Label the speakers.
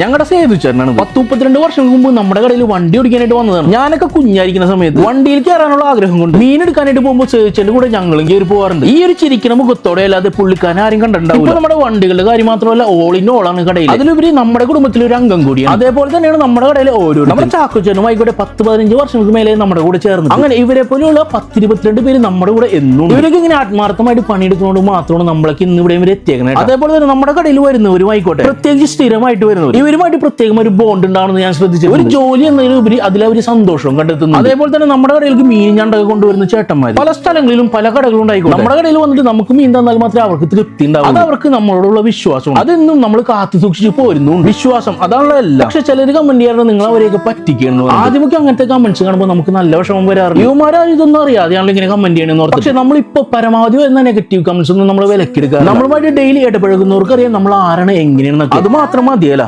Speaker 1: ഞങ്ങളുടെ സേതു ചേട്ടനാണ് പത്ത് മുപ്പത്തിരണ്ട് വർഷങ്ങൾക്ക് മുമ്പ് നമ്മുടെ കടയിൽ വണ്ടി ഓടിക്കാനായിട്ട് വന്നതാണ്. ഞാനൊക്കെ കുഞ്ഞായിരിക്കുന്ന സമയത്ത് വണ്ടിയിൽ കയറാനുള്ള ആഗ്രഹം കൊണ്ട് മീൻ എടുക്കാനായിട്ട് പോകുമ്പോൾ സേച്ചന്റെ കൂടെ ഞങ്ങളും കയറി പോകാറുണ്ട് ഈ ഒരു ചിരിക്കുന്ന മുഖത്തോടെ അല്ലാതെ പുള്ളിക്കാരൻ ആരും കണ്ടിട്ടുണ്ടാവില്ല. നമ്മുടെ വണ്ടികളുടെ കാര്യം മാത്രമല്ല ഓളിന്റെ ഓളാണ് കടയിൽ അതിലുപരി നമ്മുടെ കുടുംബത്തിലെ ഒരു അംഗം കൂടിയാണ്. അതേപോലെ തന്നെയാണ് നമ്മുടെ കടയിലെ ഓരോ നമ്മുടെ ചാക്കോച്ചനും ആയിക്കോട്ടെ പത്ത് പതിനഞ്ച് വർഷങ്ങൾക്ക് മേലെ നമ്മുടെ കൂടെ ചേർന്നു അങ്ങനെ ഇവരെ പോലെയുള്ള പത്തിരുപത്തിരണ്ട് പേര് നമ്മുടെ കൂടെ എന്നും ഇവരൊക്കെ ഇങ്ങനെ ആത്മാർത്ഥമായിട്ട് പണിയെടുക്കുന്നതുകൊണ്ട് മാത്രമാണ് നമ്മളൊക്കെ ഇന്ന് ഇവിടെ വരെ എത്തിയേക്കണേ അതേപോലെ തന്നെ നമ്മുടെ കടയിൽ വരുന്നവരും ആയിക്കോട്ടെ പ്രത്യേകിച്ച് സ്ഥിരമായിട്ട് വരുന്നവർ ഇവരുമായിട്ട് പ്രത്യേകം ഒരു ബോണ്ട് ഉണ്ടാവുന്നത് ഞാൻ ശ്രദ്ധിച്ചു ഒരു ജോലി എന്നതിലുപരി അതിലെ ഒരു സന്തോഷവും കണ്ടെത്തുന്നു അതേപോലെ തന്നെ നമ്മുടെ കടയിലേക്ക് മീൻ ഞണ്ടൊക്കെ കൊണ്ടുവരുന്ന ചേട്ടന്മാർ പല സ്ഥലങ്ങളിലും പല കടകളും ഉണ്ടായിക്കോട്ടെ. നമ്മുടെ കടയിൽ വന്നിട്ട് നമുക്ക് മീൻ തന്നാൽ മാത്രമേ അവർക്ക് തൃപ്തി ഉണ്ടാവും അത് അവർക്ക് നമ്മളോടുള്ള വിശ്വാസം അതെന്നും നമ്മൾ കാത്തു സൂക്ഷിച്ച് പോരുന്നു വിശ്വാസം അതാണല്ലോ പക്ഷെ ചിലർ കമന്റ് ചെയ്യാറുണ്ട് നിങ്ങൾ അവരെയൊക്കെ പറ്റിക്കുന്നു ആദ്യമൊക്കെ അങ്ങനത്തെ കമന്റ്സ് കാണുമ്പോൾ നമുക്ക് നല്ല വിഷമം വരാറുണ്ട്. യുവമാരാ ഇതൊന്നും അറിയാതെയാണല്ലോ ഇങ്ങനെ കമന്റ് ചെയ്യണമെന്ന് ഓർത്ത് പക്ഷെ നമ്മൾ ഇപ്പൊ പരമാവധി വരുന്ന നെഗറ്റീവ് കമന്റ്സ് ഒന്നും നമ്മൾ വിലക്കെടുക്കുക നമ്മളുമായിട്ട് ഡെയിലി ഇടപഴകുന്നവർക്ക് അറിയാം നമ്മൾ ആരാണ് എങ്ങനെയാണെന്നൊക്കെ. അത് മാത്രം മതിയല്ല.